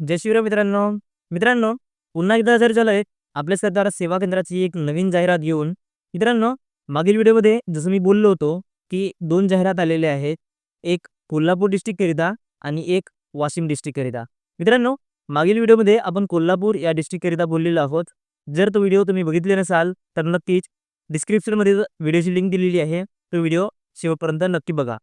जय शिवराय मित्रांनो. मित्रांनो पुन्हा एकदा जर झालंय आपल्या सरदार सेवा केंद्राची एक नवीन जाहिरात घेऊन. मित्रांनो मागील व्हिडिओमध्ये जसं मी बोललो होतो की दोन जाहिरात आलेले आहेत. एक कोल्हापूर डिस्ट्रिक्टकरिता आणि एक वाशिम डिस्ट्रिक्टकरिता मित्रांनो मागील व्हिडिओमध्ये आपण कोल्हापूर या डिस्ट्रिक्टकरिता बोललेलो आहोत. जर तो व्हिडिओ तुम्ही बघितले नसाल तर नक्कीच डिस्क्रिप्शनमध्ये व्हिडिओची लिंक दिलेली आहे. तो व्हिडिओ शेवटपर्यंत नक्की बघा.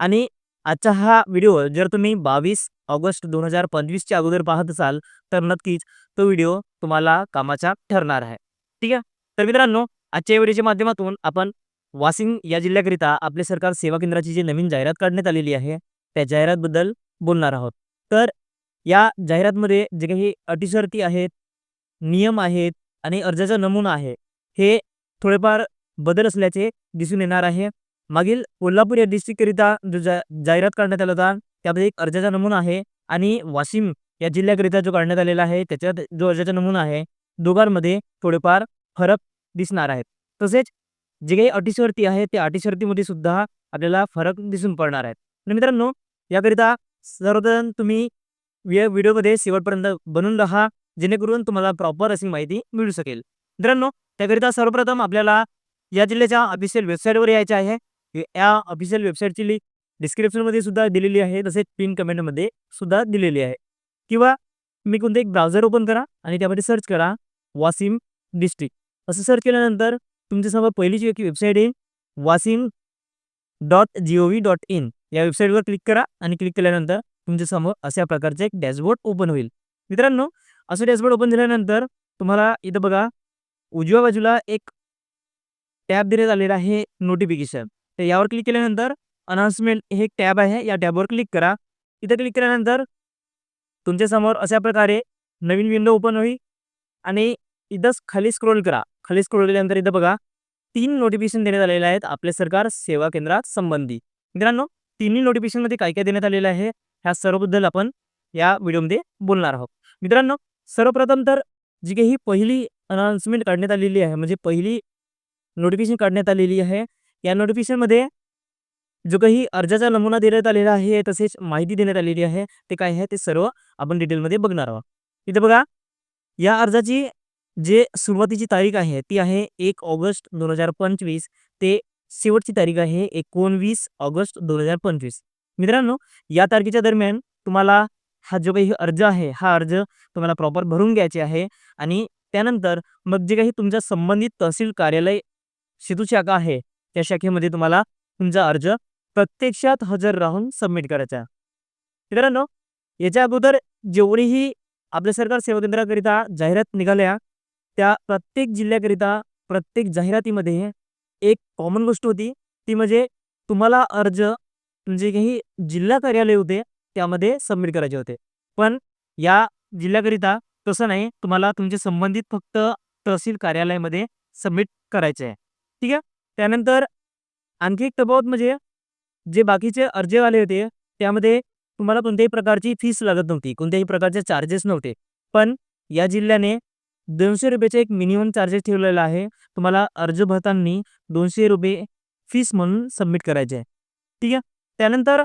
आणि आजचा हा व्हिडिओ जर तुम्ही बावीस ऑगस्ट दोन हजार पंचवीसच्या अगोदर पाहत असाल तर नक्कीच तो व्हिडिओ तुम्हाला कामाचा ठरणार आहे. ठीक आहे? तर मित्रांनो आजच्या व्हिडिओच्या माध्यमातून आपण वाशिम या जिल्ह्याकरिता आपले सरकार सेवा केंद्राची जी नवीन जाहिरात काढण्यात आलेली आहे त्या जाहिरातबद्दल बोलणार आहोत. तर या जाहिरातमध्ये जे काही अटीशर्ती आहेत नियम आहेत आणि अर्जाचा नमुना आहे हे थोडेफार बदल असल्याचे दिसून येणार आहे. मागील कोल्हापूर या डिस्ट्रिक्टकरिता जो जा जाहिरात करण्यात आला होता त्यामध्ये एक अर्जाचा नमुना आहे आणि वाशिम या जिल्ह्याकरिता जो काढण्यात आलेला आहे त्याच्यात जो अर्जाचा नमुना आहे दोघांमध्ये थोडेफार फरक दिसणार आहेत. तसेच जे काही अटीशर्ती आहे त्या अटीशर्तीमध्ये सुद्धा आपल्याला फरक दिसून पडणार आहेत. मित्रांनो याकरिता सर्वप्रथम तुम्ही व्हिडिओमध्ये शेवटपर्यंत बनून राहा जेणेकरून तुम्हाला प्रॉपर अशी माहिती मिळू शकेल. मित्रांनो त्याकरिता सर्वप्रथम आपल्याला या जिल्ह्याच्या ऑफिशियल वेबसाईटवर यायचे आहे. या ऑफिशियल वेबसाईटची लिंक डिस्क्रिप्शनमध्ये सुद्धा दिलेली आहे तसेच पिन कमेंटमध्ये सुद्धा दिलेली आहे. किंवा मी कोणतं एक ब्राउझर ओपन करा आणि त्यामध्ये सर्च करा वासिम डिस्ट्रिक्ट असं सर्च केल्यानंतर तुमच्यासमोर पहिलीची एक वेबसाईट येईल Washim dot G O V dot in या वेबसाईटवर क्लिक करा आणि क्लिक केल्यानंतर तुमच्यासमोर अशा प्रकारचे एक डॅशबोर्ड ओपन होईल. मित्रांनो असं डॅशबोर्ड ओपन झाल्यानंतर तुम्हाला इथं बघा उजव्या बाजूला एक टॅब देण्यात आलेला आहे नोटिफिकेशन तर यावर क्लिक केल्यानंतर अनाउन्समेंट हे एक टॅब आहे. या टॅबवर क्लिक करा. इथं क्लिक केल्यानंतर तुमच्यासमोर अशा प्रकारे नवीन विंडो ओपन होईल आणि इथंच खाली स्क्रोल करा. खाली स्क्रोल केल्यानंतर इथं बघा तीन नोटिफिकेशन देण्यात आलेले आहेत आपले सरकार सेवा केंद्रात संबंधी. मित्रांनो तिन्ही नोटिफिकेशनमध्ये काय काय देण्यात आलेलं आहे ह्या सर्वबद्दल आपण या व्हिडिओमध्ये बोलणार आहोत. मित्रांनो सर्वप्रथम तर जी काही पहिली अनाउन्समेंट काढण्यात आलेली आहे म्हणजे पहिली नोटिफिकेशन काढण्यात आलेली आहे या नोटिफिकेशनमध्ये जो काही अर्जाचा नमुना देण्यात आलेला आहे तसेच माहिती देण्यात आलेली आहे ते काय आहे ते सर्व आपण डिटेलमध्ये बघणार आहोत. इथे बघा या अर्जाची जे सुरुवातीची तारीख आहे ती आहे एक ऑगस्ट दोन हजार पंचवीस ते शेवटची तारीख आहे एकोणवीस ऑगस्ट दोन हजार पंचवीस. मित्रांनो या तारखेच्या दरम्यान तुम्हाला हा जो काही अर्ज आहे हा अर्ज तुम्हाला प्रॉपर भरून घ्यायचे आहे आणि त्यानंतर मग जे काही तुमच्या संबंधित तहसील कार्यालय सेतू शाखा आहे त्या शाखेमध्ये तुम्हाला तुमचा अर्ज प्रत्यक्षात हजर राहून सबमिट करायचा आहे. मित्रांनो याच्या अगोदर जेवढीही आपल्या सरकार सेवा केंद्राकरिता जाहिरात निघाल्या त्या प्रत्येक जिल्ह्याकरिता प्रत्येक जाहिरातीमध्ये एक कॉमन गोष्ट होती ती म्हणजे तुम्हाला अर्ज जे काही जिल्हा कार्यालय होते त्यामध्ये सबमिट करायचे होते. पण या जिल्ह्याकरिता तसं नाही तुम्हाला तुमचे संबंधित फक्त तहसील कार्यालयामध्ये सबमिट करायचे आहे. ठीक आहे? त्यानंतर आणखी एक तफावत म्हणजे जे बाकीचे अर्जवाले होते त्यामध्ये तुम्हाला कोणत्याही प्रकारची फीस लागत नव्हती कोणत्याही प्रकारचे चार्जेस नव्हते. पण या जिल्ह्याने दोनशे रुपयाचे एक मिनिमम चार्जेस ठेवलेला आहे. तुम्हाला अर्ज भरताना दोनशे रुपये फीस म्हणून सबमिट करायचे आहे. ठीक आहे? त्यानंतर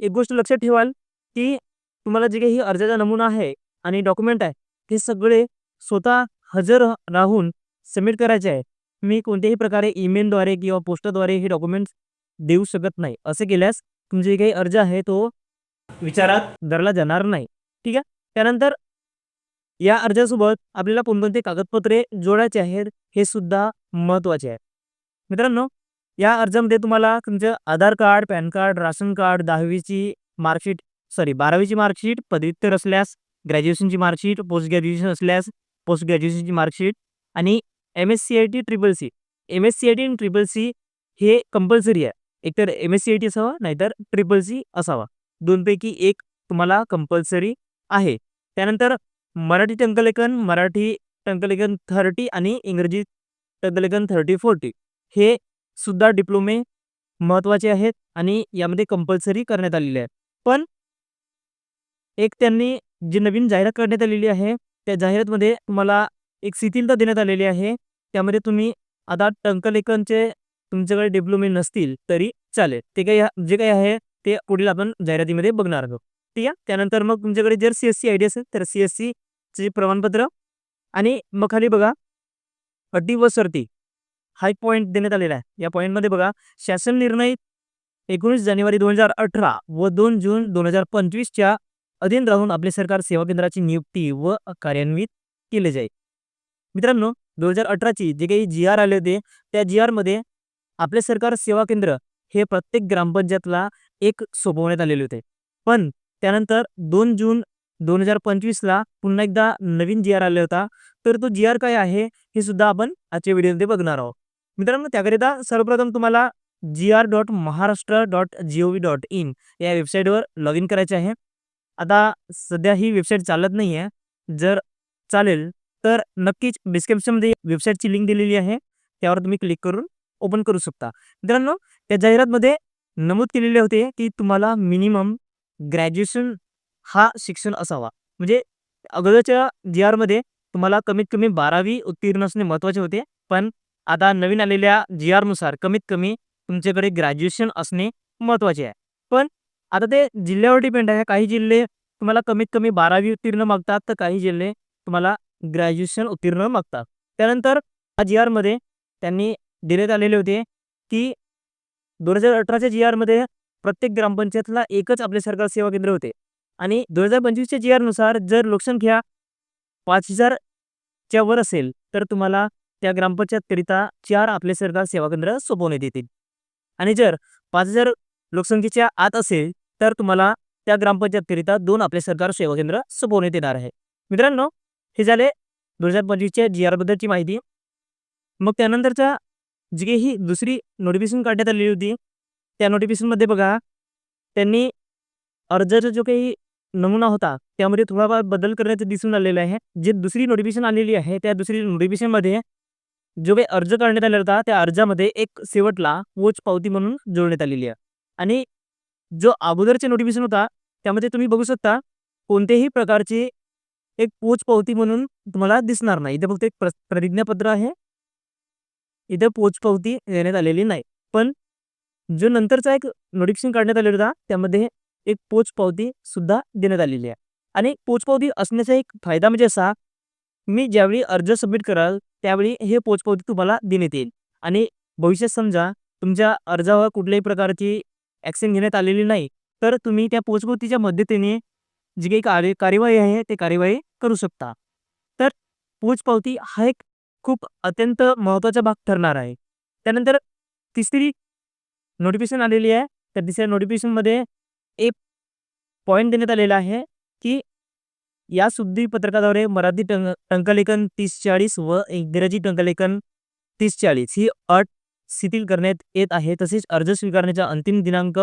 एक गोष्ट लक्षात ठेवाल की तुम्हाला जे काही अर्जाचा नमुना आहे आणि डॉक्युमेंट आहे हे सगळे स्वतः हजर राहून सबमिट करायचे आहे. मी कोणत्याही प्रकारे ईमेलद्वारे किंवा पोस्टद्वारे हे डॉक्युमेंट्स देऊ शकत नाही. असे केल्यास तुमचे काही अर्ज आहे तो विचारात धरला जाणार नाही. ठीक आहे? त्यानंतर या अर्जासोबत आपल्याला कोणकोणते कागदपत्रे जोडायचे आहेत हे सुद्धा महत्त्वाचे आहे. मित्रांनो या अर्जामध्ये तुम्हाला तुमचं Aadhaar card PAN card ration card दहावीची मार्कशीट सॉरी बारावीची मार्कशीट पदव्युत्तर असल्यास ग्रॅज्युएशनची मार्कशीट पोस्ट ग्रॅज्युएशन असल्यास पोस्ट ग्रॅज्युएशनची मार्कशीट आणि M S C I T triple C M S C I T आणि ट्रिपल सी हे कंपल्सरी आहे. एकतर M S C I T असावा नाहीतर ट्रिपल सी असावा. दोनपैकी एक तुम्हाला कंपल्सरी आहे. त्यानंतर मराठी टंकलेखन मराठी टंकलेखन थर्टी आणि इंग्रजी टंकलेखन थर्टी फोर्टी हे सुद्धा डिप्लोमे महत्त्वाचे आहेत आणि यामध्ये कंपल्सरी करण्यात आलेले आहे पण एक त्यांनी जी नवीन जाहिरात करण्यात आलेली आहे त्या जाहिरातमध्ये तुम्हाला एक शिथिलता देण्यात आलेली आहे. त्यामध्ये तुम्ही आता टंकलेखनचे तुमच्याकडे डिप्लोमे नसतील तरी चालेल. ते काही जे काही आहे ते पुढील आपण जाहिरातीमध्ये बघणार आहोत. ठीक आहे? त्यानंतर मग तुमच्याकडे जर C S C I D असेल तर सी एस सीचे प्रमाणपत्र आणि मग खाली बघा अटी व सर्ती हा एक पॉईंट देण्यात आलेला आहे. या पॉईंटमध्ये बघा शासन निर्णय एकोणीस जानेवारी दोन हजार अठरा व दोन जून दोन हजार पंचवीसच्या अधीन राहून आपले सरकार सेवा केंद्राची नियुक्ती व कार्यान्वित केले जाईल. मित्रांनो दोन हजार अठराची जे काही जी आर आले होते त्या जी आरमध्ये आपले सरकार सेवा केंद्र हे प्रत्येक ग्रामपंचायतला एक सोपवण्यात आलेले होते. पण त्यानंतर दोन जून दोन हजार पंचवीसला पुन्हा एकदा नवीन जी आर आला होता. तर तो जी आर काय आहे हे सुद्धा आपण आजच्या व्हिडिओमध्ये बघणार आहोत. मित्रांनो त्याकरिता सर्वप्रथम तुम्हाला G R dot Maharashtra dot G O V dot in या वेबसाईटवर लॉग इन करायचे आहे. आता सध्या ही वेबसाईट चालत नाही आहे जर चालेल तर नक्कीच डिस्क्रिप्शनमध्ये वेबसाईटची लिंक दिलेली आहे. त्यावर तुम्ही क्लिक करून ओपन करू शकता. मित्रांनो त्या जाहिरातमध्ये नमूद केलेले होते की तुम्हाला मिनिमम ग्रॅज्युएशन हा शिक्षण असावा. म्हणजे अगोदरच्या जी आरमध्ये तुम्हाला कमीत कमी बारावी उत्तीर्ण असणे महत्त्वाचे होते. पण आता नवीन आलेल्या जी आरनुसार कमीत कमी तुमच्याकडे ग्रॅज्युएशन असणे महत्त्वाचे आहे. पण आता ते जिल्ह्यावर डिपेंड आहे. काही जिल्हे तुम्हाला कमीत कमी बारावी उत्तीर्ण मागतात तर काही जिल्हे तुम्हाला ग्रॅज्युएशन उत्तीर्ण मागतात. त्यानंतर जी आरमध्ये त्यांनी देण्यात आलेले होते की दोन हजार अठराच्या जी आरमध्ये प्रत्येक ग्रामपंचायतला एकच आपले सरकार सेवा केंद्र होते. आणि दोन हजार पंचवीसच्या जी आरनुसार जर लोकसंख्या पाच हजारच्या वर असेल तर तुम्हाला त्या ग्रामपंचायतकरिता चार आपले सरकार सेवा केंद्र सोपवण्यात येतील. आणि जर पाच हजार लोकसंख्येच्या आत असेल तर तुम्हाला त्या ग्रामपंचायतकरिता दोन आपले सरकार सेवा केंद्र सोपवण्यात येणार आहे. मित्रांनो हे झाले दोन हजार पंचवीसच्या जी आरबद्दलची माहिती. मग त्यानंतरच्या जी काही ही दुसरी नोटिफिकेशन काढण्यात आलेली होती त्या नोटिफिकेशनमध्ये बघा त्यांनी अर्जाचा जो काही नमुना होता त्यामध्ये थोडाफार बदल करण्याचं दिसून आलेलं आहे. जे दुसरी नोटिफिकेशन आलेली आहे त्या दुसरी नोटिफिकेशनमध्ये जो काही अर्ज करण्यात आलेला होता त्या अर्जामध्ये एक शेवटला पोच पावती म्हणून जोडण्यात आलेली आहे. आणि जो अगोदरचे नोटिफिकेशन होता त्यामध्ये तुम्ही बघू शकता कोणत्याही प्रकारची एक पोचपावती म्हणून तुम्हाला दिसणार नाही. इथे फक्त एक प्रतिज्ञापत्र आहे. इथे पोचपावती देण्यात आलेली नाही. पण जो नंतरचा एक नोटिफिकेशन काढण्यात आलेला होता त्यामध्ये एक पोचपावती सुद्धा देण्यात आलेली आहे. आणि पोचपावती असण्याचा एक फायदा म्हणजे असा मी ज्यावेळी अर्ज सबमिट कराल त्यावेळी हे पोचपावती तुम्हाला देण्यात येईल. आणि भविष्यात समजा तुमच्या अर्जावर कुठल्याही प्रकारची ॲक्शन घेण्यात आलेली नाही तर तुम्ही त्या पोचपावतीच्या मदतीने जी काही कार्य कार्यवाही आहे ते कार्यवाही करू शकता. तर पोचपावती हा एक खूप अत्यंत महत्त्वाचा भाग ठरणार आहे. त्यानंतर तिसरी नोटिफिकेशन आलेली आहे. तर तिसऱ्या नोटिफिकेशनमध्ये एक पॉईंट देण्यात आलेला आहे की या सुद्धी मराठी टं टंकलेखन तीस चाळीस व इंग्रजी टंकलेखन तीस चाळीस ही अट शिथिल करण्यात येत आहे. तसेच अर्ज स्वीकारण्याचा अंतिम दिनांक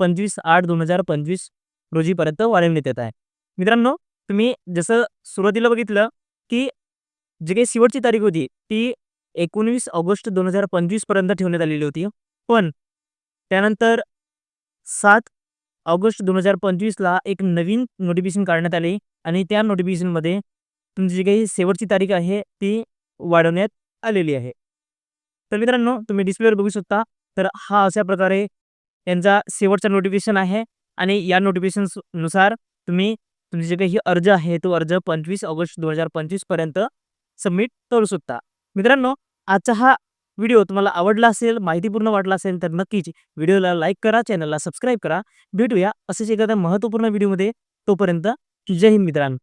पंचवीस आठ दोन हजार पंचवीस रोजीपर्यंत वाढवण्यात येत आहे. मित्रांनो तुम्ही जसं सुरुवातीला बघितलं की जी काही शेवटची तारीख होती ती एकोणवीस ऑगस्ट दोन हजार पंचवीसपर्यंत ठेवण्यात आलेली होती. पण त्यानंतर सात ऑगस्ट दोन हजार पंचवीसला एक नवीन नोटिफिकेशन काढण्यात आले आणि त्या नोटिफिकेशनमध्ये तुमची जी काही शेवटची तारीख आहे ती वाढवण्यात आलेली आहे. तर मित्रांनो तुम्ही डिस्प्लेवर बघू शकता. तर हा अशा प्रकारे यांचा शेवटचा नोटिफिकेशन आहे. आणि या नोटिफिकेशननुसार तुम्ही तुमचे जे काही अर्ज आहे तो अर्ज पंचवीस ऑगस्ट दोन हजार पंचवीसपर्यंत सबमिट करू शकता. मित्रांनो आजचा हा व्हिडिओ तुम्हाला आवडला असेल माहितीपूर्ण वाटला असेल तर नक्कीच व्हिडिओला लाईक करा चॅनलला सबस्क्राईब करा. भेटूया असेच एखाद्या महत्त्वपूर्ण व्हिडिओमध्ये तोपर्यंत जय हिंद मित्रांनो.